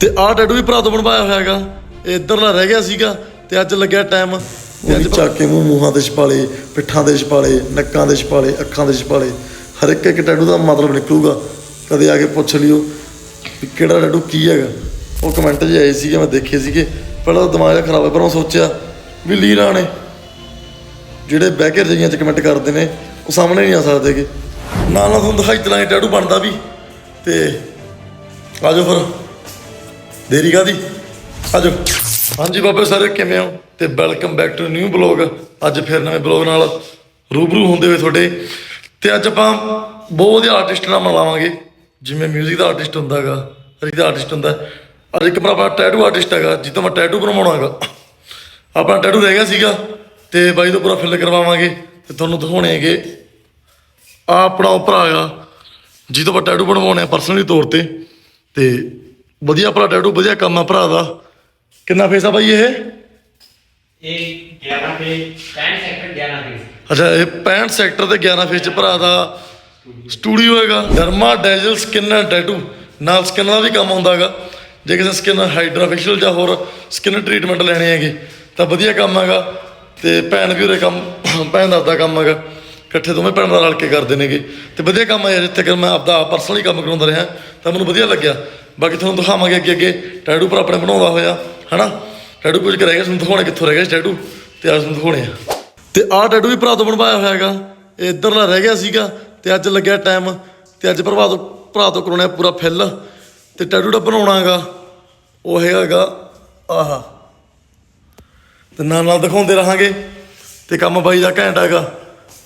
ਤੇ ਆਹ ਟੈਟੂ ਵੀ ਭਰਾ ਤੋਂ ਬਣਵਾਇਆ ਹੋਇਆ ਹੈਗਾ ਇਹ ਇੱਧਰਲਾ ਰਹਿ ਗਿਆ ਸੀਗਾ ਤੇ ਅੱਜ ਲੱਗਿਆ ਟਾਈਮ ਤੇ ਅੱਜ ਚੱਕ ਕੇ ਮੂੰਹ ਮੂੰਹਾਂ ਦੇ ਛਪਾਲੇ, ਪਿੱਠਾਂ ਦੇ ਛਪਾਲੇ, ਨੱਕਾਂ ਦੇ ਛਪਾਲੇ, ਅੱਖਾਂ ਦੇ ਛਪਾਲੇ। ਹਰ ਇੱਕ ਇੱਕ ਟੈਟੂ ਦਾ ਮਤਲਬ ਨਿਕਲੂਗਾ। ਕਦੇ ਆ ਕੇ ਪੁੱਛ ਲਿਓ ਵੀ ਕਿਹੜਾ ਟੈਟੂ ਕੀ ਹੈਗਾ। ਉਹ ਕਮੈਂਟ 'ਚ ਆਏ ਸੀਗੇ, ਮੈਂ ਦੇਖੇ ਸੀਗੇ। ਪਹਿਲਾਂ ਤਾਂ ਦਿਮਾਗ ਜਿਹਾ ਖਰਾਬ ਹੋਇਆ, ਪਰ ਮੈਂ ਸੋਚਿਆ ਵੀ ਲੀਰਾਂ ਨੇ, ਜਿਹੜੇ ਬਹਿ ਕੇ ਰਜਾਈਆਂ 'ਚ ਕਮੈਂਟ ਕਰਦੇ ਨੇ, ਉਹ ਸਾਹਮਣੇ ਨਹੀਂ ਆ ਸਕਦੇਗੇ ਨਾਲ ਨਾਲ ਤੁਹਾਨੂੰ ਦਿਖਾਈ ਚਲਾਏ ਟੈਟੂ ਬਣਦਾ ਵੀ। ਤੇ ਆਜੋ ਫਿਰ। ਦੇਰੀ ਕਾਦੀ ਆਜੋ। ਹਾਂਜੀ ਬਾਬੇ ਸਾਰੇ, ਕਿਵੇਂ ਹੋ? ਤੇ welcome back to new blog ਅੱਜ ਫਿਰ ਨਵੇਂ ਬਲੌਗ ਨਾਲ ਰੂਬਰੂ ਹੁੰਦੇ ਹੋਏ ਤੁਹਾਡੇ। ਤੇ ਅੱਜ ਆਪਾਂ ਬਹੁਤ ਵਧੀਆ ਆਰਟਿਸਟ ਨਾਲ ਮਿਲਾਵਾਂਗੇ। ਜਿਵੇਂ 뮤직 ਦਾ ਆਰਟਿਸਟ ਹੁੰਦਾਗਾ ਹਰੀ ਦਾ ਆਰਟਿਸਟ ਹੁੰਦਾ। ਔਰ ਇੱਕ ਭਰਾ ਟੈਟੂ ਆਰਟਿਸਟ ਹੈਗਾ ਜਿੱਦੋਂ ਮੈਂ ਟੈਟੂ ਬਣਵਾਉਣਾ ਹੈਗਾ। ਆਪਣਾ ਟੈਟੂ ਰਹਿ ਗਿਆ ਸੀਗਾ, ਤੇ ਬਾਈ ਤੋਂ ਪੂਰਾ ਫਿਲ ਕਰਵਾਵਾਂਗੇ। ਤੇ ਤੁਹਾਨੂੰ ਦਿਖਾਉਣੇ ਹੈਗੇ। ਆ ਆਪਣਾ ਉਹ ਭਰਾ ਹੈਗਾ, ਜਿਹਦੇ ਤੋਂ ਟੈਟੂ ਬਣਵਾਉਣੇ ਆ ਪਰਸਨਲੀ ਤੌਰ ਤੇ। ਤੇ ਵਧੀਆ ਭਰਾ ਡੈਡੂ ਵਧੀਆ ਕੰਮ ਆ ਭਰਾ ਦਾ। ਕਿੰਨਾ ਫੇਸ ਆ ਬਾਈ ਇਹ? ਇਹ 11 ਫੇ 65 ਸੈਕਟਰ 11 ਫੇ ਅੱਛਾ ਇਹ 65 ਸੈਕਟਰ ਤੇ 11 ਫੇਸ ਚ ਭਰਾ ਦਾ ਸਟੂਡੀਓ ਹੈਗਾ। ਡਰਮਾ ਡੈਜਲ ਸਕਿਨ ਟੈਟੂ ਨਾਲ ਸਕਿਨ ਦਾ ਵੀ ਕੰਮ ਆਉਂਦਾ ਹੈਗਾ। ਜੇ ਕਿਸੇ ਸਕਿਨ ਹਾਈਡਰਾ ਜਾਂ ਹੋਰ ਸਕਿਨ ਟ੍ਰੀਟਮੈਂਟ ਲੈਣੇ ਹੈਗੇ ਤਾਂ ਵਧੀਆ ਕੰਮ ਹੈਗਾ। ਤੇ ਭੈਣ ਵੀ ਉਹਦੇ ਕੰਮ ਭੈਣ ਦਾ ਕੰਮ ਹੈਗਾ। ਇਕੱਠੇ ਦੋਵੇਂ ਭੈਣ ਨਾਲ ਰਲ ਕੇ ਕਰਦੇ ਨੇਗੇ। ਤੇ ਵਧੀਆ ਕੰਮ ਹੈ ਜਿੱਥੇ ਕਰ ਮੈਂ ਆਪਦਾ ਪਰਸਨਲੀ ਕੰਮ ਕਰਾਉਂਦਾ ਰਿਹਾ। ਤਾਂ ਮੈਨੂੰ ਵਧੀਆ ਲੱਗਿਆ। ਬਾਕੀ ਤੁਹਾਨੂੰ ਦਿਖਾਵਾਂਗੇ ਅੱਗੇ ਅੱਗੇ। ਟੈਟੂ ਪਰ ਆਪਣੇ ਬਣਾਉਂਦਾ ਹੋਇਆ, ਹਨਾ? ਟੈਟੂ ਕੁਝ ਕਰ ਗਿਆ ਤੁਹਾਨੂੰ ਦਿਖਾਉਣਾ ਕਿੱਥੋਂ ਰਹਿ ਗਿਆ ਸੀ ਟੈਟੂ ਤੇ ਅੱਜ ਤੁਹਾਨੂੰ ਦਿਖਾਉਣੇ ਆ। ਤੇ ਆਹ ਟੈਟੂ ਵੀ ਭਰਾ ਤੋਂ ਬਣਵਾਇਆ ਹੋਇਆ ਹੈਗਾ। ਇਹ ਇੱਧਰਲਾ ਰਹਿ ਗਿਆ ਸੀਗਾ ਤੇ ਅੱਜ ਲੱਗਿਆ ਟਾਈਮ ਤੇ ਅੱਜ ਭਰਾ ਤੋਂ ਭਰਾ ਤੋਂ ਕਰਾਉਣਾ ਪੂਰਾ ਫਿੱਲ ਤੇ ਟੈਟੂ ਦਾ ਬਣਾਉਣਾ ਹੈਗਾ, ਉਹ ਹੈਗਾ ਆਹਾ। ਤੇ ਨਾਲ ਨਾਲ ਦਿਖਾਉਂਦੇ ਰਹਾਂਗੇ। ਤੇ ਕੰਮ ਬਾਈ ਦਾ ਘੈਂਟ ਹੈਗਾ।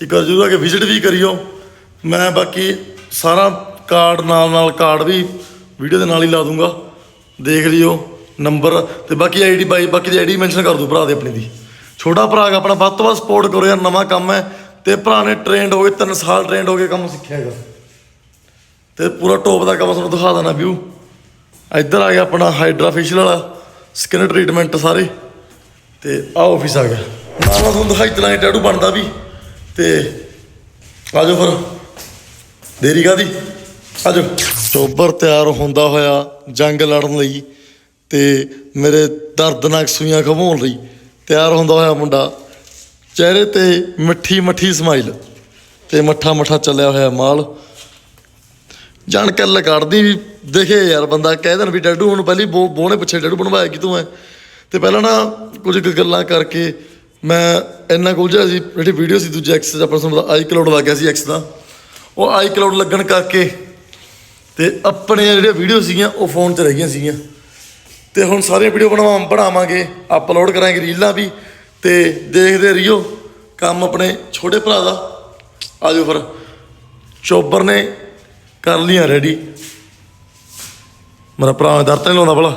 ਇੱਕ ਵਾਰ ਜ਼ਰੂਰ ਆ ਕੇ ਵਿਜ਼ਿਟ ਵੀ ਕਰਿਓ। ਮੈਂ ਬਾਕੀ ਸਾਰਾ ਕਾਰਡ ਨਾਲ ਨਾਲ ਕਾਰਡ ਵੀ ਵੀਡੀਓ ਦੇ ਨਾਲ ਹੀ ਲਾ ਦੂੰਗਾ। ਦੇਖ ਲਿਓ, ਨੰਬਰ ਤੇ ਬਾਕੀ ਆਈਡੀ ਬਾਈ, ਬਾਕੀ ਦੀ ਆਈਡੀ ਮੈਂਸ਼ਨ ਕਰ ਦੂ ਭਰਾ ਦੇ ਆਪਣੀ ਦੀ। ਛੋਟਾ ਭਰਾ ਹੈਗਾ, ਆਪਣਾ ਵੱਧ ਤੋਂ ਵੱਧ ਸਪੋਰਟ ਕਰੋ ਯਾਰ, ਨਵਾਂ ਕੰਮ ਹੈ। ਤੇ ਭਰਾ ਨੇ ਟ੍ਰੇਨਡ ਹੋ ਗਏ 3 ਸਾਲ ਟ੍ਰੇਨਡ ਹੋ ਕੇ ਕੰਮ ਸਿੱਖਿਆ ਹੈਗਾ। ਤੇ ਪੂਰਾ ਟੋਪ ਦਾ ਕੰਮ ਤੁਹਾਨੂੰ ਦਿਖਾ ਦੇਣਾ ਵਿਊ ਇੱਧਰ ਆ ਗਿਆ ਆਪਣਾ ਹਾਈਡਰਾ ਫੇਸ਼ੀਅਲ ਵਾਲਾ ਸਕਿਨ ਟ੍ਰੀਟਮੈਂਟ ਸਾਰੇ। ਤੇ ਆ ਆਫਿਸ ਆ ਗਿਆ। ਨਾਲ ਤੁਹਾਨੂੰ ਦਿਖਾਈ ਚਲਾਏ ਟੈਟੂ ਬਣਦਾ ਵੀ। ਤੇ ਆਜੋ ਫਿਰ। ਦੇਰੀ ਕਾਦੀ ਆਜੋ ਚੋਬਰ ਤਿਆਰ ਹੁੰਦਾ ਹੋਇਆ ਜੰਗ ਲੜਨ ਲਈ ਤੇ ਮੇਰੇ ਦਰਦਨਾਕ ਸੂਈਆਂ ਖਵਾਉਣ ਲਈ ਤਿਆਰ ਹੁੰਦਾ ਹੋਇਆ ਮੁੰਡਾ ਚਿਹਰੇ ਤੇ ਮਿੱਠੀ ਮੱਠੀ ਸਮਾਈਲ ਤੇ ਮੱਠਾ ਮੱਠਾ ਚੱਲਿਆ ਹੋਇਆ ਮਾਲ। ਜਾਣ ਕੇ ਲਗੜਦੀ ਵੀ ਦੇਖੇ ਯਾਰ ਬੰਦਾ ਕਹਿ ਦੇਣ ਵੀ ਡੈਡੂ ਹੁਣ ਪਹਿਲੀ ਬੋ ਬੋਨੇ ਪਿੱਛੇ ਡੈਡੂ ਬਣਵਾਇਆ ਕਿ ਤੂੰ ਐ। ਤੇ ਪਹਿਲਾਂ ਨਾ ਕੁਝ ਕੁ ਗੱਲਾਂ ਕਰਕੇ ਮੈਂ ਇੰਨਾ ਕੁ ਸੀ, ਜਿਹੜੀ ਵੀਡੀਓ ਸੀ ਦੂਜੇ ਐਕਸ ਦਾ ਪਰਸਨ ਦਾ ਆਈ ਕਲਾਉਡ ਲੱਗ ਗਿਆ ਸੀ ਐਕਸ ਦਾ। ਉਹ ਆਈ ਕਲਾਉਡ ਲੱਗਣ ਕਰਕੇ ਤੇ ਆਪਣੇ ਜਿਹੜੇ ਵੀਡੀਓ ਸੀਗੀਆਂ ਉਹ ਫੋਨ 'ਚ ਰਹਿ ਗਈਆਂ ਸੀਗੀਆਂ। ਤੇ ਹੁਣ ਸਾਰੀਆਂ ਵੀਡੀਓ ਬਣਾਵਾਂ ਬਣਾਵਾਂਗੇ ਅਪਲੋਡ ਕਰਾਂਗੇ ਰੀਲਾਂ ਵੀ ਤੇ ਦੇਖਦੇ ਰਹੀਓ ਕੰਮ ਆਪਣੇ ਛੋਟੇ ਭਰਾ ਦਾ। ਆ ਆਜੋ ਫਿਰ ਚੋਬਰ ਨੇ ਕਰ ਲਈਆਂ ਰੈਡੀ ਮੇਰਾ ਭਰਾ ਦਰਦ ਨਹੀਂ ਲਾਉਂਦਾ ਭਲਾ।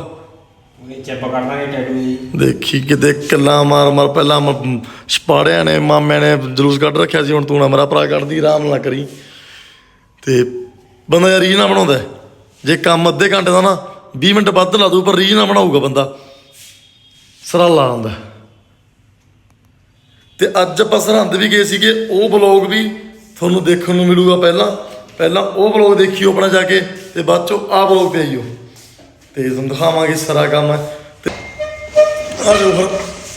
ਉਹਨੇ ਚੈੱਪ ਕਰ ਟੈਟੂ ਜੀ। ਦੇਖੀ ਕਿਤੇ ਕੱਲਾ ਮਾਰ ਮਾਰ ਪਹਿਲਾਂ ਸਪਾੜਿਆਂ ਨੇ ਮਾਮਿਆਂ ਨੇ ਜਲੂਸ ਕੱਢ ਰੱਖਿਆ ਸੀ ਹੁਣ ਤੂੰ ਨਾ ਮੇਰਾ ਭਰਾ ਕੱਢਦੀ ਆਰਾਮ ਨਾਲ ਕਰੀ। ਤੇ ਬੰਦਾ ਯਾਰ ਰੀਝ ਨਾ ਬਣਾਉਂਦਾ ਜੇ ਕੰਮ ਅੱਧੇ ਘੰਟੇ ਦਾ ਨਾ 20 ਮਿੰਟ ਵੱਧ ਲਾ ਦੂ ਪਰ ਰੀਝ ਨਾ ਬਣਾਊਗਾ ਬੰਦਾ। ਸਰਾ ਲਾ ਆਉਂਦਾ ਤੇ ਅੱਜ ਆਪਾਂ ਸਰਹੰਦ ਵੀ ਗਏ ਸੀਗੇ, ਉਹ ਬਲੌਗ ਵੀ ਤੁਹਾਨੂੰ ਦੇਖਣ ਨੂੰ ਮਿਲੂਗਾ ਪਹਿਲਾਂ। ਪਹਿਲਾਂ ਉਹ ਬਲੌਗ ਦੇਖਿਓ ਆਪਣਾ ਜਾ ਕੇ, ਤੇ ਬਾਅਦ ਚੋਂ ਆਹ ਬਲੌਗ ਤੇ ਆਈਓ। ਤੇ ਤੁਹਾਨੂੰ ਦਿਖਾਵਾਂਗੇ ਸਾਰਾ ਕੰਮ। ਹੈ ਤੇ ਆ ਜੋ ਫਿਰ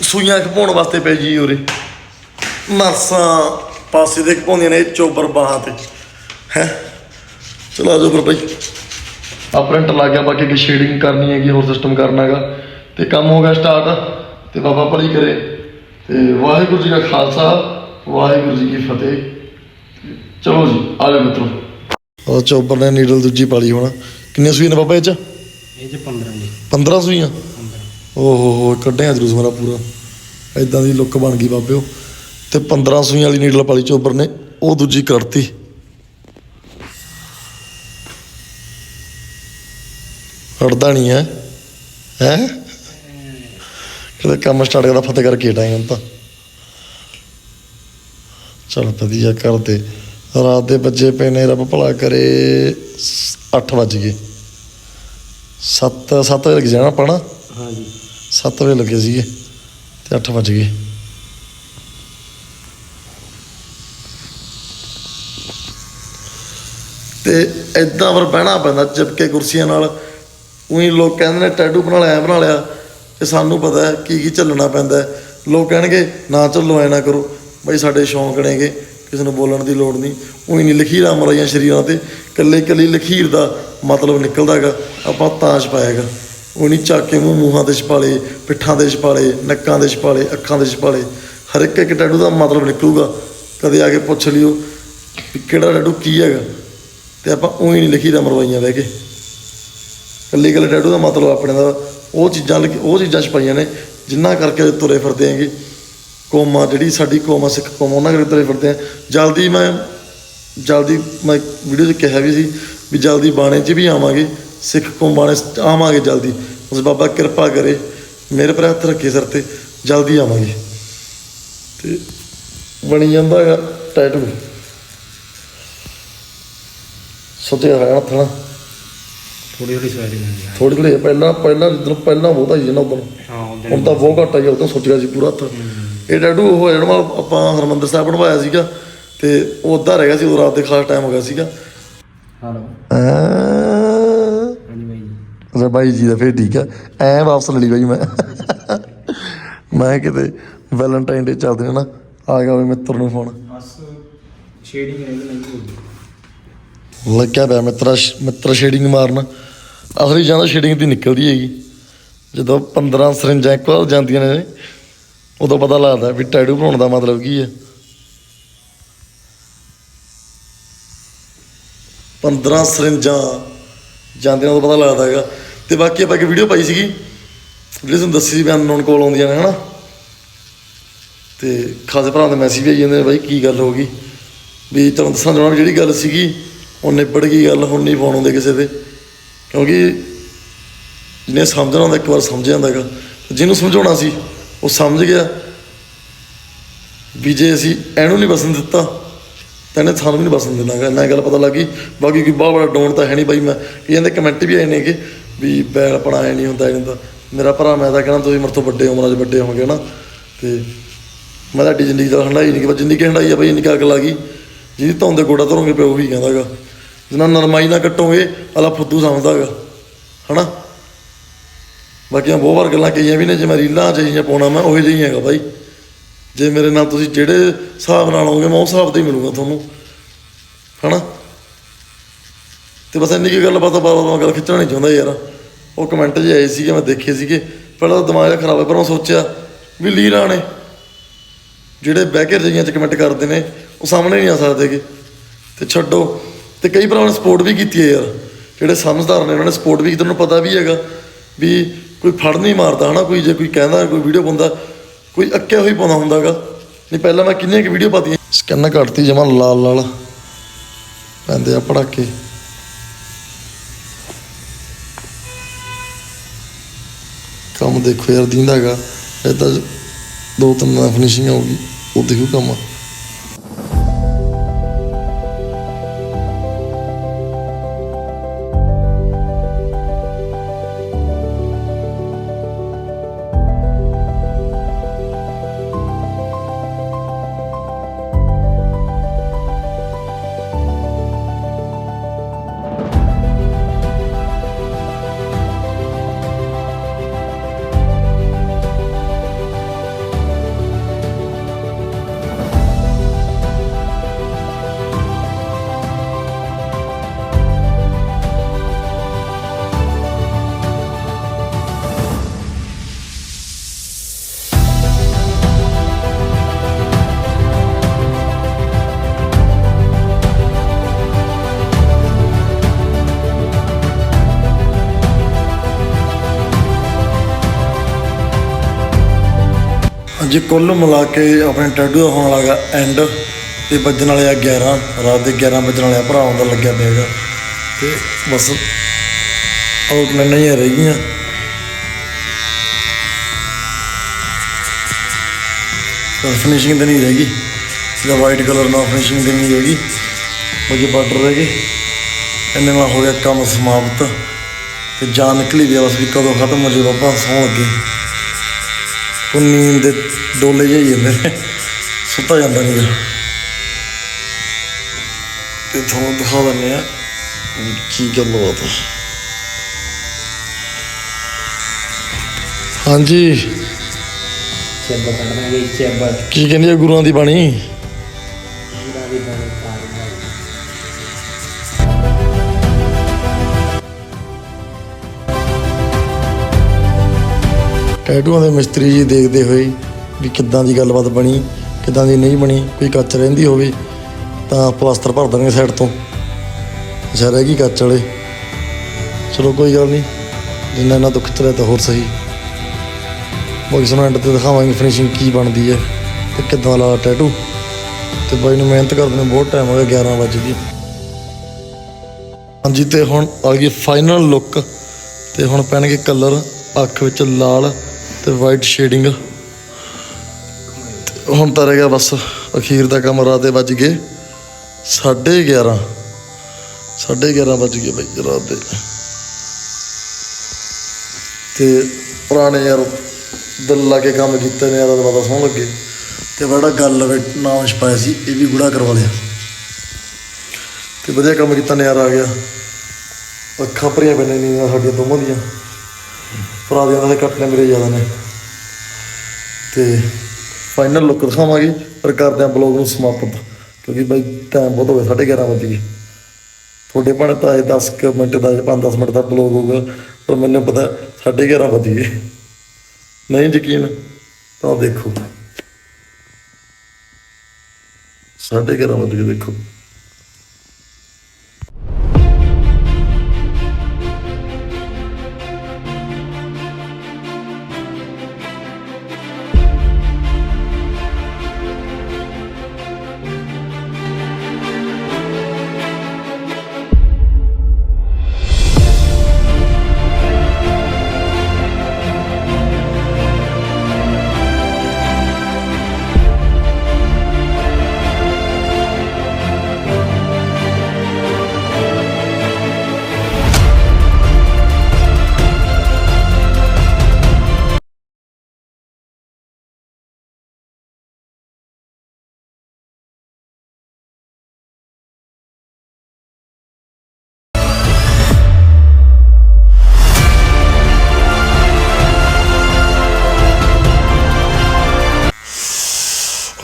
ਸੂਈਆਂ ਖਪਾਉਣ ਵਾਸਤੇ ਪੈ ਜੀ ਉਰੇ। ਨਰਸਾਂ ਪਾਸੇ ਦੇ ਖਪਾਉਂਦੀਆਂ ਨੇ, ਇਹ ਚੋਬਰ ਬਾਹਾਂ ਤੇ। ਹੈ? ਚਲਾ ਜਾਓ ਫਿਰ ਭਾਈ। ਆ ਪ੍ਰਿੰਟ ਲੱਗ ਗਿਆ ਬਾਕੀ ਕਿ ਸ਼ੇਡਿੰਗ ਕਰਨੀ ਹੈਗੀ ਹੋਰ ਸਿਸਟਮ ਕਰਨਾ ਹੈਗਾ। ਤੇ ਕੰਮ ਹੋ ਗਿਆ ਸਟਾਰਟ ਤੇ ਬਾਬਾ ਭਲੀ ਕਰੇ। ਤੇ ਵਾਹਿਗੁਰੂ ਜੀ ਦਾ ਖਾਲਸਾ ਵਾਹਿਗੁਰੂ ਜੀ ਕੀ ਫਤਿਹ। ਚਲੋ ਜੀ ਆ ਲੈ ਮਿੱਤਰੋ। ਉਹ ਚੋਬਰ ਨੇ ਨੀਡਲ ਦੂਜੀ ਪਾਲੀ ਹੋਣਾ। ਕਿੰਨੇ ਸੂਈਆਂ ਨੇ ਬਾਬਾ ਇਹ ਚ? ਇਹ ਚ 15 ਜੀ 15 ਸੂਈਆਂ? ਓਹੋ ਹੋ ਕੱਢਿਆ ਜਰੂਰ ਮੇਰਾ ਪੂਰਾ। ਐਦਾਂ ਦੀ ਲੁੱਕ ਬਣ ਗਈ ਬਾਬਿਓ। ਤੇ 15 ਸੂਈਆਂ ਵਾਲੀ ਨੀਡਲ ਪਾਲੀ ਚੋਬਰ ਨੇ। ਉਹ ਦੂਜੀ ਕਰਤੀ ਹਟਦਾ ਨਹੀਂ ਹੈ। ਹੈ? ਕਿਤੇ ਕੰਮ ਸਟਾਰਟ ਕਰਦਾ ਫਤਿਹ ਕਰਕੇ ਹੁਣ ਤਾਂ। ਚਲ ਵਧੀਆ ਕਰਦੇ ਰਾਤ ਦੇ ਵੱਜੇ ਪਏ ਨੇ ਰੱਬ ਭਲਾ ਕਰੇ। 8 ਵੱਜ ਗਏ। 7 7 ਵਜੇ ਲੱਗ ਜਾਣਾ ਪਾਣਾ जी 7 ਵਜੇ ਲੱਗੇ ਸੀਗੇ ਤੇ 8 ਵੱਜ ਗਏ। ਤੇ ਐਦਾਂ ਪਰ ਬਹਿਣਾ ਪੈਂਦਾ ਚਿਪਕੇ ਕੁਰਸੀਆਂ ਨਾਲ। ਉਹੀ ਲੋਕ ਕਹਿੰਦੇ ਨੇ ਟੈਟੂ ਬਣਾ ਲਿਆ, ਐਂ ਬਣਾ ਲਿਆ, ਤੇ ਸਾਨੂੰ ਪਤਾ ਹੈ ਕੀ ਕੀ ਚੱਲਣਾ ਪੈਂਦਾ ਲੋਕ ਕਹਿਣਗੇ, ਨਾ ਚੱਲੋ, ਐ ਨਾ ਕਰੋ। ਬਈ ਸਾਡੇ ਸ਼ੌਂਕ ਨੇਗੇ, ਕਿਸੇ ਨੂੰ ਬੋਲਣ ਦੀ ਲੋੜ ਨਹੀਂ। ਉਹੀ ਨਹੀਂ, ਲਖੀਰਾਂ ਮਰਾਈਆਂ ਸ਼ਰੀਰਾਂ ਤੇ ਕੱਲੇ ਕੱਲੀ ਲਖੀਰ ਦਾ ਮਤਲਬ ਨਿਕਲਦਾਗਾ, ਆਪਾਂ ਤਾਂ ਛਪਾਏਗਾ ਉਹ ਨਹੀਂ ਚੱਕ ਮੂੰਹ ਮੂੰਹਾਂ ਦੇ ਛਪਾਲੇ ਪਿੱਠਾਂ ਦੇ ਛਪਾਲੇ ਨੱਕਾਂ ਦੇ ਛਪਾਲੇ ਅੱਖਾਂ ਦੇ ਛਪਾਲੇ ਹਰ ਇੱਕ ਇੱਕ ਟੈਟੂ ਦਾ ਮਤਲਬ ਨਿਕਲੂਗਾ। ਕਦੇ ਆ ਕੇ ਪੁੱਛ ਲਿਓ ਵੀ ਕਿਹੜਾ ਟੈਟੂ ਕੀ ਹੈਗਾ। ਤੇ ਆਪਾਂ ਉਹੀ ਨਹੀਂ ਲਖੀਰਾਂ ਮਰਵਾਈਆਂ ਬਹਿ ਕੇ। ਕੱਲੀ ਕੱਲੀ ਟੈਟੂ ਦਾ ਮਤਲਬ ਆਪਣੇ ਦਾ ਉਹ ਚੀਜ਼ਾਂ ਲਿਖ- ਉਹ ਚੀਜ਼ਾਂ ਛਪਾਈਆਂ ਨੇ, ਜਿੰਨਾ ਕਰਕੇ ਤੁਰੇ ਫਿਰਦੇ ਹੈਗੇ। ਕੌਮਾਂ, ਜਿਹੜੀ ਸਾਡੀ ਕੌਮ ਆ ਸਿੱਖ ਕੌਮ, ਉਹਨਾਂ ਕਰਕੇ ਤੁਰੇ ਫਿਰਦੇ ਆ। ਜਲਦੀ ਮੈਂ ਜਲਦੀ ਮੈਂ ਵੀਡੀਓ 'ਚ ਕਿਹਾ ਵੀ ਸੀ ਵੀ ਜਲਦੀ ਬਾਣੇ 'ਚ ਵੀ ਆਵਾਂਗੇ, ਸਿੱਖ ਕੌਮ ਬਾਣੇ 'ਚ ਆਵਾਂਗੇ ਜਲਦੀ। ਉਸ ਬਾਬਾ ਕਿਰਪਾ ਕਰੇ, ਮੇਰੇ ਪਰ ਹੱਥ ਰੱਖੇ ਸਰ ਤੇ, ਜਲਦੀ ਆਵਾਂਗੇ। ਤੇ ਬਣੀ ਜਾਂਦਾ ਹੈਗਾ ਟੈਟੂ ਸੋਚਿਆ ਹੋਇਆ ਹੱਥ ਨਾਲ। ਥੋੜੀ ਥੋੜੀ ਸਵੈਲਿੰਗ ਹੁੰਦੀ ਹੈ ਥੋੜੀ ਥੋੜੀ ਪਹਿਲਾਂ ਪਹਿਲਾਂ ਜਦੋਂ ਪਹਿਲਾਂ ਬਹੁਤਾ ਹੀ ਜਨਾ ਉਦੋਂ ਹਾਂ ਉਹਦੇ ਹੁਣ ਤਾਂ ਬਹੁਤ ਘੱਟ ਆ ਜੀ ਉਦੋਂ ਸੋਚਿਆ ਸੀ ਪੂਰਾ ਹੱਥ। ਇਹ ਡੈਡੂ ਉਹ ਜਿਹੜਾ ਆਪਾਂ ਹਰਮੰਦਰ ਸਾਹਿਬ ਬਣਵਾਇਆ ਸੀਗਾ ਤੇ ਉਹ ਅੱਧਾ ਰਹਿ ਗਿਆ ਸੀ ਉਹ ਰਾਤ ਦੇ ਖਾਸ ਟਾਈਮ ਹੋ ਗਿਆ ਸੀਗਾ। ਹਲੋ। ਹਾਂਜੀ ਬਾਈ ਜੀ। ਦਾ ਫੇਰ ਠੀਕ ਆ। ਐ ਵਾਪਸ ਲੈ ਲਈ ਬਾਈ ਮੈਂ। ਮੈਂ ਕਿਤੇ ਵੈਲੈਂਟਾਈਨ ਡੇ ਚੱਲਦੇ ਨੇ ਨਾ ਆ ਗਿਆ ਵੀ ਮਿੱਤਰ ਨੂੰ ਫੋਨ। ਬਸ ਸ਼ੇਡਿੰਗ ਹੈ ਨਹੀਂ ਹੋਈ ਲੱਗਿਆ ਪਿਆ ਮਿੱਤਰਾ ਮਿੱਤਰ ਸ਼ੇਡਿੰਗ ਮਾਰਨ। ਆਖਰੀ ਜਾਂਦਾ ਸ਼ੇਡਿੰਗ ਦੀ ਨਿਕਲਦੀ ਹੈਗੀ। ਜਦੋਂ 15 ਸਰਿੰਜਾਂ ਇੱਕ ਵਾਰ ਜਾਂਦੀਆਂ ਨੇ, ਉਦੋਂ ਪਤਾ ਲੱਗਦਾ ਵੀ ਟੈਟੂ ਬਣਾਉਣ ਦਾ ਮਤਲਬ ਕੀ ਹੈ। 15 ਸਰਿੰਜਾਂ ਜਾਂਦੀਆਂ ਉਦੋਂ ਪਤਾ ਲੱਗਦਾ ਹੈਗਾ। ਤੇ ਬਾਕੀ ਆਪਾਂ ਇੱਕ ਵੀਡੀਓ ਪਾਈ ਸੀਗੀ। ਜਿਹੜੀ ਤੁਹਾਨੂੰ ਦੱਸੀ ਸੀ ਵੀ ਅਨਨੋਨ ਕੋਲ ਆਉਂਦੀਆਂ ਨੇ, ਹਨਾ? ਤੇ ਖਾਸੇ ਭਰਾ ਦੇ ਮੈਸੇਜ ਵੀ ਆਈ ਜਾਂਦੇ ਨੇ, ਬਾਈ ਕੀ ਗੱਲ ਹੋ ਗਈ? ਵੀ ਤੁਹਾਨੂੰ ਦੱਸਾਂ ਚਾਹੁੰਦਾ ਜਿਹੜੀ ਗੱਲ ਸੀਗੀ, ਉਹ ਨਿਬੜ ਗਈ ਗੱਲ, ਹੁਣ ਨਹੀਂ ਫੋਨ ਆਉਂਦੇ ਕਿਸੇ ਦੇ। ਕਿਉਂਕਿ ਜਿਹਨੇ ਸਮਝਣਾ ਹੁੰਦਾ, ਇੱਕ ਵਾਰ ਸਮਝ ਜਾਂਦਾ ਹੈਗਾ। ਜਿਹਨੂੰ ਸਮਝਾਉਣਾ ਸੀ, ਉਹ ਸਮਝ ਗਿਆ ਵੀ ਜੇ ਅਸੀਂ ਇਹਨੂੰ ਨਹੀਂ ਬਸਣ ਦਿੱਤਾ, ਤਾਂ ਇਹਨੇ ਸਾਨੂੰ ਵੀ ਨਹੀਂ ਬਸਣ ਦੇਣਾ ਗਾ ਇੰਨਾ ਗੱਲ ਪਤਾ ਲੱਗੀ ਬਾਕੀ ਕੋਈ ਬਹੁਤ ਬੜਾ ਡੋਨ ਤਾਂ ਹੈ ਨਹੀਂ ਬਾਈ ਮੈਂ। ਕਈਆਂ ਦੇ ਕਮੈਂਟ ਵੀ ਆਏ ਨੇਗੇ ਵੀ ਬੈਲ ਆਪਣਾ ਐ ਨਹੀਂ ਹੁੰਦਾ, ਐ ਨਹੀਂ ਮੇਰਾ ਭਰਾ ਮੈਂ ਤਾਂ ਕਹਿੰਦਾ, ਤੁਸੀਂ ਮੇਰੇ ਤੋਂ ਵੱਡੇ ਉਮਰਾਂ 'ਚ ਵੱਡੇ ਹੋਗੇ ਨਾ ਤੇ ਮੈਂ ਤੁਹਾਡੀ ਜ਼ਿੰਦਗੀ ਦਾ ਹੰਡਾਈ ਨਹੀਂ ਕਿ ਜ਼ਿੰਦਗੀ ਹੰਡਾਈ ਆ ਬਈ, ਇੰਨੀ ਕੁ ਅੱਗ ਲੱਗੀ ਜਿਹਦੀ ਧੌਣ ਦੇ ਗੋਡਾ ਧਰੋਗੇ ਪਿਓ ਵੀ ਕਹਿੰਦਾਗਾ ਜਿੰਨਾ ਨਰਮਾਈ ਨਾਲ ਕੱਟੋਗੇ ਅਲਾ ਫੁੱਦੂ ਸਮਝਦਾਗਾ। ਹਨਾ? ਬਾਕੀ ਮੈਂ ਬਹੁਤ ਵਾਰ ਗੱਲਾਂ ਕਹੀਆਂ ਵੀ ਨੇ, ਜੇ ਮੈਂ ਰੀਲਾਂ ਚਾਹੀਆਂ ਪਾਉਣਾ, ਮੈਂ ਉਹੀ ਜਿਹੀ ਹੈਗਾ ਬਾਈ। ਜੇ ਮੇਰੇ ਨਾਲ ਤੁਸੀਂ ਜਿਹੜੇ ਹਿਸਾਬ ਨਾਲ ਆਓਗੇ, ਮੈਂ ਉਸ ਹਿਸਾਬ ਤੇ ਹੀ ਮਿਲੂੰਗਾ ਤੁਹਾਨੂੰ। ਹਨਾ? ਤੇ ਬਸ ਇੰਨੀ ਕੀ ਗੱਲ ਪਤਾ ਬਾਬਾ ਮੈਂ ਗੱਲ ਖਿੱਚਣਾ ਨਹੀਂ ਚਾਹੁੰਦਾ ਯਾਰ। ਉਹ ਕਮੈਂਟ ਜਿਹੇ ਆਏ ਸੀਗੇ, ਮੈਂ ਦੇਖੇ ਸੀਗੇ। ਪਹਿਲਾਂ ਤਾਂ ਦਿਮਾਗ ਜਿਹਾ ਖਰਾਬ ਹੈ, ਪਰ ਮੈਂ ਸੋਚਿਆ ਵੀ ਲੀਰਾਂ ਨੇ। ਜਿਹੜੇ ਬਹਿ ਕੇ ਰਜਾਈਆਂ 'ਚ ਕਮੈਂਟ ਕਰਦੇ ਨੇ, ਉਹ ਸਾਹਮਣੇ ਨਹੀਂ ਆ ਸਕਦੇਗੇ ਤੇ ਛੱਡੋ। ਤੇ ਕਈ ਭਰਾਵਾਂ ਨੇ ਸਪੋਰਟ ਵੀ ਕੀਤੀ ਹੈ ਯਾਰ। ਜਿਹੜੇ ਸਮਝਦਾਰ ਨੇ, ਉਹਨਾਂ ਨੇ ਸਪੋਰਟ ਵੀ ਕੀਤੀ ਉਹਨਾਂ ਨੂੰ ਪਤਾ ਵੀ ਹੈਗਾ ਵੀ ਕੋਈ ਫੜ ਨਹੀਂ ਮਾਰਦਾ, ਹਨਾ? ਕੋਈ ਜੇ ਕੋਈ ਕਹਿੰਦਾ, ਕੋਈ ਵੀਡੀਓ ਪਾਉਂਦਾ, ਕੋਈ ਅੱਕਿਆ ਹੋਈ ਪਾਉਂਦਾ ਹੁੰਦਾਗਾ। ਨਹੀਂ, ਪਹਿਲਾਂ ਮੈਂ ਕਿੰਨੀਆਂ ਕਿ ਵੀਡੀਓ ਪਾਤੀਆਂ? ਸਕੈਨ ਘਟਤੀ ਜਮਾ ਲਾਲ ਲਾਲ। ਪੈਂਦੇ ਆ ਪੜਾਕੇ। ਕੰਮ ਦੇਖੋ ਯਾਰ ਦੀਂਦਾ ਹੈਗਾ ਇਹ ਤਾਂ ਦੋ ਤਿੰਨ ਫਿਨਿਸ਼ਿੰਗ ਆਊਗੀ ਉਹ ਦੇਖੋ ਕੰਮ। ਜੀ ਕੁੱਲ ਮਿਲਾ ਕੇ ਆਪਣੇ ਟੈਟੂ ਦਾ ਹੋਣ ਵਾਲਾ ਐਂਡ ਤੇ ਵੱਜਣ ਵਾਲੇ ਆ 11 ਰਾਤ ਦੇ 11 ਵੱਜਣ ਵਾਲੇ ਆ ਭਰਾਵਾਂ ਦਾ ਲੱਗਿਆ ਪਿਆਗਾ ਤੇ ਬਸ ਆਊਟਲਾਈਨਾਂ ਹੀ ਰਹਿ ਗਈਆਂ। ਤਾਂ ਫਿਨਿਸ਼ਿੰਗ ਤਾਂ ਨਹੀਂ ਰਹਿ ਗਈ। ਜਿਹੜਾ ਵਾਈਟ ਕਲਰ ਨਾਲ ਫਿਨਿਸ਼ਿੰਗ ਦੇਣੀ ਰਹਿ ਗਈ ਬਾਰਡਰ ਰਹਿ ਗਏ। ਇੰਨੇ ਨਾਲ ਹੋ ਗਿਆ ਕੰਮ ਸਮਾਪਤ। ਤੇ ਜਾਨ ਨਿਕਲੀ ਵੀ ਬਸ ਵੀ ਕਦੋਂ ਖਤਮ ਹੋ ਜੇ ਬਾਬਾ, ਸੌਣ ਲੱਗੇ। ਉਹ ਨੀਂਦ ਦੇ ਡੋਲੇ ਜਿਹੇ ਹੀ ਜਾਂਦੇ ਸੁੱਤਾ ਜਾਂਦਾ ਨਹੀਂ ਤੇ ਤੁਹਾਨੂੰ ਦਿਖਾ ਦਿੰਦੇ ਆ ਕੀ ਗੱਲ ਬਾਤ ਹੈ ਹਾਂਜੀ। ਚੇਬਰ ਕੀ ਕਹਿੰਦੀ ਗੁਰੂਆਂ ਦੀ ਬਾਣੀ? ਟੈਟੂਆਂ ਦੇ ਮਿਸਤਰੀ ਜੀ ਦੇਖਦੇ ਹੋਏ ਵੀ ਕਿੱਦਾਂ ਦੀ ਗੱਲਬਾਤ ਬਣੀ, ਕਿੱਦਾਂ ਦੀ ਨਹੀਂ ਬਣੀ, ਕੋਈ ਕੱਚ ਰਹਿੰਦੀ ਹੋਵੇ ਤਾਂ ਪਲਾਸਟਰ ਭਰ ਦੇਣਗੇ ਸਾਈਡ ਤੋਂ। ਅੱਛਾ, ਰਹਿ ਗਈ ਕੱਚ ਵਾਲੇ। ਚਲੋ, ਕੋਈ ਗੱਲ ਨਹੀਂ, ਜਿੰਨਾ ਇਹਨਾਂ ਦੁੱਖ ਚਲੇ ਤਾਂ ਹੋਰ ਸਹੀ। ਬਾਕੀ ਸਾਨੂੰ ਐਂਡ ਤੇ ਦਿਖਾਵਾਂਗੇ ਫਿਨਿਸ਼ਿੰਗ ਕੀ ਬਣਦੀ ਹੈ ਤੇ ਕਿੱਦਾਂ ਲਾ ਟੈਟੂ। ਤੇ ਬਾਈ ਨੂੰ ਮਿਹਨਤ ਕਰਦੇ ਨੂੰ ਬਹੁਤ ਟਾਈਮ ਹੋ ਗਿਆ 11 ਵਜੇ ਦੀ ਹਾਂਜੀ, ਤੇ ਹੁਣ ਆ ਗਈ ਫਾਈਨਲ ਲੁੱਕ ਤੇ ਹੁਣ ਪੈਣਗੇ ਕਲਰ ਅੱਖ ਵਿੱਚ ਲਾਲ। ਤੇ ਵਾਈਟ ਸ਼ੇਡਿੰਗ ਹੁਣ ਤਾਂ ਰਹਿ ਗਿਆ ਬਸ, ਅਖੀਰ ਦਾ ਕੰਮ ਰਾਤ ਦੇ ਵੱਜ ਗਏ। 11:30 11:30 ਵੱਜ ਗਏ ਬਈ ਰਾਤ ਦੇ। ਤੇ ਪੁਰਾਣੇ ਯਾਰ ਦਿਲ ਲਾ ਕੇ ਕੰਮ ਕੀਤੇ ਨੇ, ਯਾਰ ਦਾ ਪਤਾ ਲੱਗੇ। ਤੇ ਬੜਾ ਗੱਲ ਵਿੱਚ ਨਾਮ ਛਪਾਇਆ ਸੀ, ਇਹ ਵੀ ਗੁੜਾ ਕਰਵਾ ਲਿਆ। ਤੇ ਵਧੀਆ ਕੰਮ ਕੀਤਾ ਨਿਆਰ ਆ ਗਿਆ। ਅੱਖਾਂ ਭਰੀਆਂ ਪੈਣੇ ਨਹੀਂ ਸਾਡੀਆਂ ਦੋਵਾਂ ਦੀਆਂ। ਭਰਾ ਦੇ ਦੇ ਕੱਟਨੇ ਮੇਰੇ ਜ਼ਿਆਦਾ ਨੇ। ਤੇ ਫਾਈਨਲ ਲੁੱਕ ਦਿਖਾਵਾਂਗੇ ਪਰ ਕਰਦੇ ਆ ਬਲੌਗ ਨੂੰ ਸਮਾਪਤ। ਕਿਉਂਕਿ ਬਾਈ ਟਾਈਮ ਬਹੁਤ ਹੋ ਗਿਆ 11:30 ਵਜੇ ਗਏ। ਤੁਹਾਡੇ ਭਾਣੇ ਤਾਂ ਇਹ 10 ਕੁ ਮਿੰਟ ਦਾ 5-10 ਮਿੰਟ ਦਾ ਬਲੌਗ ਹੋਊਗਾ, ਪਰ ਮੈਨੂੰ ਪਤਾ 11:30 ਵਜੇ ਗਏ। ਨਹੀਂ ਯਕੀਨ, ਤਾਂ ਦੇਖੋ। 11:30 ਵਜੇ ਗਏ, ਦੇਖੋ।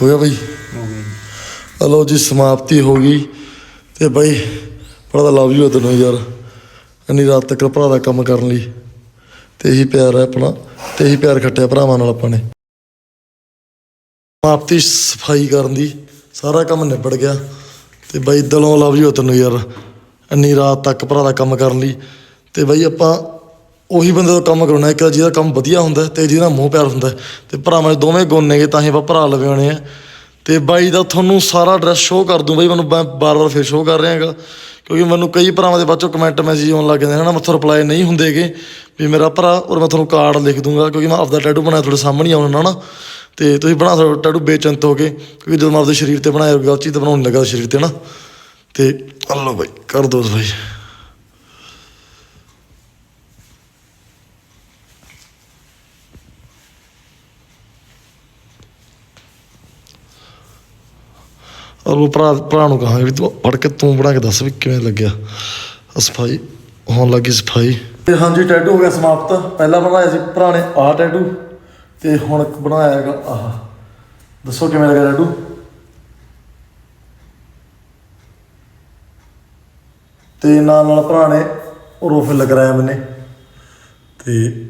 ਗਿਆ ਬਈ। ਹੋ ਗਿਆ ਹਲੋ ਜੀ, ਸਮਾਪਤੀ ਹੋ ਗਈ। ਤੇ ਬਈ ਭਰਾ ਦਾ ਲਵ ਯੂ ਤੈਨੂੰ ਯਾਰ। ਇੰਨੀ ਰਾਤ ਤੱਕ ਭਰਾ ਦਾ ਕੰਮ ਕਰਨ ਲਈ। ਤੇ ਇਹੀ ਪਿਆਰ ਹੈ ਆਪਣਾ। ਤੇ ਇਹੀ ਪਿਆਰ ਖੱਟਿਆ ਭਰਾਵਾਂ ਨਾਲ ਆਪਾਂ ਨੇ। ਸਮਾਪਤੀ ਸਫ਼ਾਈ ਕਰਨ ਦੀ। ਸਾਰਾ ਕੰਮ ਨਿਬੜ ਗਿਆ। ਤੇ ਬਾਈ, ਦਿਲੋਂ ਲਵ ਯੂ ਤੈਨੂੰ ਯਾਰ। ਇੰਨੀ ਰਾਤ ਤੱਕ ਭਰਾ ਦਾ ਕੰਮ ਕਰਨ ਲਈ। ਤੇ ਬਈ ਆਪਾਂ ਉਹੀ ਬੰਦੇ ਦਾ ਕੰਮ ਕਰਾਉਣਾ, ਇੱਕ ਜਿਹਦਾ ਕੰਮ ਵਧੀਆ ਹੁੰਦਾ ਤੇ ਜਿਹਦਾ ਮੋਹ ਪਿਆਰ ਹੁੰਦਾ। ਤੇ ਭਰਾਵਾਂ ਦੇ ਦੋਵੇਂ ਗੁਣ ਨੇਗੇ, ਤਾਂ ਹੀ ਆਪਾਂ ਭਰਾ ਲਵੇ ਆਉਣੇ ਆ। ਤੇ ਬਾਈ ਦਾ ਤੁਹਾਨੂੰ ਸਾਰਾ ਐਡਰੈਸ ਸ਼ੋਅ ਕਰ ਦੂੰ ਬਾਈ, ਮੈਨੂੰ ਮੈਂ ਬਾਰ-ਬਾਰ ਫਿਰ ਸ਼ੋਅ ਕਰ ਰਿਹਾ ਹੈਗਾ ਕਿਉਂਕਿ ਮੈਨੂੰ ਕਈ ਭਰਾਵਾਂ ਦੇ ਬਾਅਦ ਚੋਂ ਕਮੈਂਟ ਮੈਸੇਜ ਆਉਣ ਲੱਗ ਜਾਂਦੇ ਹਨ ਨਾ ਮੈਥੋਂ ਰਿਪਲਾਈ ਨਹੀਂ ਹੁੰਦੇਗੇ ਵੀ ਮੇਰਾ ਭਰਾ ਔਰ ਮੈਂ ਤੁਹਾਨੂੰ ਕਾਰਡ ਲਿਖ ਦੂੰਗਾ, ਕਿਉਂਕਿ ਮੈਂ ਆਪਦਾ ਟੈਟੂ ਬਣਾਇਆ ਤੁਹਾਡੇ ਸਾਹਮਣੇ ਆਉਣਾ ਨਾ ਤੇ ਤੁਸੀਂ ਬਣਾ ਸਕਦੇ ਟੈਟੂ ਬੇਚੰਤ ਹੋ ਕੇ, ਕਿਉਂਕਿ ਜਦੋਂ ਮੈਂ ਆਪਦੇ ਸਰੀਰ ਤੇ ਬਣਾਇਆ ਗਲਤ ਚੀਜ਼ ਤੇ ਬਣਾਉਣ ਲੱਗਾ ਸਰੀਰ ਤੇ ਨਾ ਤੇ ਹਲੋ ਬਾਈ, ਕਰ ਦੋ ਬਾਈ। ਔਰ ਉਹ ਭਰਾ ਭਰਾ ਨੂੰ ਕਹਾਂਗੇ ਵੀ ਤੂੰ ਫੜ ਕੇ ਤੂੰ ਬਣਾ ਕੇ ਦੱਸ ਵੀ ਕਿਵੇਂ ਲੱਗਿਆ। ਸਫ਼ਾਈ ਹੋਣ ਲੱਗੀ ਸਫ਼ਾਈ। ਤੇ ਹਾਂਜੀ ਟੈਟੂ ਹੋ ਗਿਆ ਸਮਾਪਤ। ਪਹਿਲਾਂ ਬਣਾਇਆ ਸੀ ਭਰਾ ਨੇ ਆਹ ਟੈਟੂ ਤੇ ਹੁਣ ਬਣਾਇਆ ਹੈਗਾ ਆਹ। ਦੱਸੋ ਕਿਵੇਂ ਲੱਗਾ ਟੈਟੂ ਤੇ ਨਾਲ ਨਾਲ ਭਰਾ ਨੇ ਰੋਫ ਰੋਫਿਲ ਕਰਾਇਆ ਮੈਨੇ। ਤੇ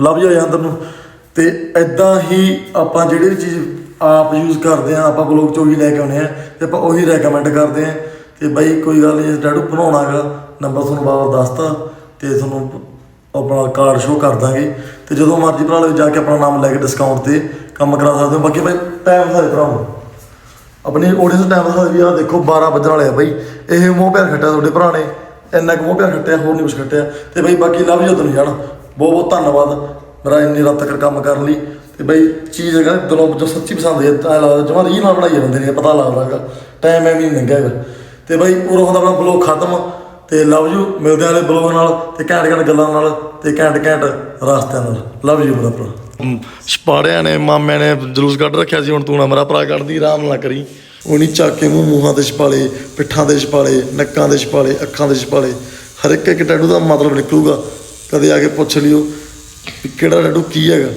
ਲੱਭ ਜੀ ਅੰਦਰ ਨੂੰ। ਤੇ ਐਦਾਂ ਹੀ ਆਪਾਂ ਜਿਹੜੀ ਵੀ ਚੀਜ਼ ਆਪ ਯੂਜ਼ ਕਰਦੇ ਆ ਆਪਾਂ ਬਲੌਗ ਚੋਂ ਵੀ ਲੈ ਕੇ ਆਉਨੇ ਆ ਤੇ ਆਪਾਂ ਉਹੀ ਰეკਮੈਂਡ ਕਰਦੇ ਆ ਤੇ ਬਾਈ ਕੋਈ ਗੱਲ ਨਹੀਂ ਟੈਟੂ ਬਣਾਉਣਾਗਾ ਨੰਬਰ ਤੁਹਾਨੂੰ ਬਾਬਾ ਦੱਸਤਾ ਤੇ ਤੁਹਾਨੂੰ ਆਪਣਾ ਕਾਰਡ ਸ਼ੋ ਕਰ ਦਾਂਗੇ ਤੇ ਜਦੋਂ ਮਰਜ਼ੀ ਭਰਾ ਲਓ, ਜਾ ਕੇ ਆਪਣਾ ਨਾਮ ਲੈ ਕੇ ਡਿਸਕਾਊਂਟ ਤੇ ਕੰਮ ਕਰਾ ਸਕਦੇ ਹੋ। ਬਾਕੀ ਬਾਈ ਟਾਈਮ ਸਾਰੇ ਭਰਾਓ ਆਪਣੀ ਆਡੀਅנס ਟਾਈਮ ਦਾ ਵੀ ਆ ਦੇਖੋ 12 ਵਜਣ ਵਾਲੇ ਆ ਬਾਈ। ਇਹ ਮੋਹ ਪਿਆਰ ਖੱਟਿਆ ਤੁਹਾਡੇ ਭਰਾ ਨੇ, ਇੰਨਾ ਕੁ ਮੋਹ ਪਿਆਰ ਖੱਟਿਆ, ਹੋਰ ਨਹੀਂ ਕੁਛ ਖੱਟਿਆ। ਤੇ ਬਾਈ ਬਾਕੀ ਲਵ ਯੂ ਤੁਹਾਨੂੰ ਜਾਣ ਬਹੁਤ ਬਹੁਤ ਧੰਨਵਾਦ। ਮੇਰਾ ਇੰਨੀ ਰਾਤ ਤੱਕ ਕੰਮ ਕਰਨ ਲਈ। ਤੇ ਬਾਈ ਚੀਜ਼ ਹੈਗਾ ਦਿਲੋਂ ਜੋ ਸੱਚੀ ਪਸੰਦ ਹੈ ਤਾਂ ਲੱਗਦਾ ਜਮਾਂ ਰੀ ਨਾਲ ਬਣਾਈ ਜਾਂਦੇ ਨੇ ਪਤਾ ਲੱਗਦਾ ਹੈਗਾ ਟਾਈਮ ਐਵੇਂ ਨਹੀਂ ਲੰਘਿਆ ਹੈਗਾ। ਤੇ ਬਾਈ ਉਰੋਂ ਹੁੰਦਾ ਆਪਣਾ ਬਲੌਗ ਖਤਮ ਤੇ ਲਵ ਯੂ ਮਿਲਦੇ ਅਗਲੇ ਬਲੌਗ ਨਾਲ ਤੇ ਘੈਂਟ ਘੈਂਟ ਗੱਲਾਂ ਨਾਲ ਤੇ ਘੈਂਟ ਘੈਂਟ ਰਾਸਤਿਆਂ ਨਾਲ। ਲਵ ਯੂ ਮੇਰਾ ਭਰਾ ਛਪਾੜਿਆਂ ਨੇ ਮਾਮਿਆਂ ਨੇ ਜਲੂਸ ਕੱਢ ਰੱਖਿਆ ਸੀ ਹੁਣ ਤੂੰ ਨਾ ਮੇਰਾ ਭਰਾ ਕੱਢਦੀ ਆਰਾਮ ਨਾਲ ਕਰੀ। ਉਹ ਨਹੀਂ ਚੱਕ ਮੂੰਹ ਮੂੰਹਾਂ ਤੇ ਛਪਾਲੇ ਪਿੱਠਾਂ ਤੇ ਛਪਾਲੇ ਨੱਕਾਂ ਤੇ ਛਪਾਲੇ ਅੱਖਾਂ ਤੇ ਛਪਾਲੇ। ਹਰ ਇੱਕ ਇੱਕ ਟੈਟੂ ਦਾ ਮਤਲਬ ਨਿਕਲੂਗਾ। ਕਦੇ ਆ ਕੇ ਪੁੱਛ ਲਿਓ ਵੀ ਵੀ ਕਿਹੜਾ ਟੈਟੂ ਕੀ ਹੈਗਾ।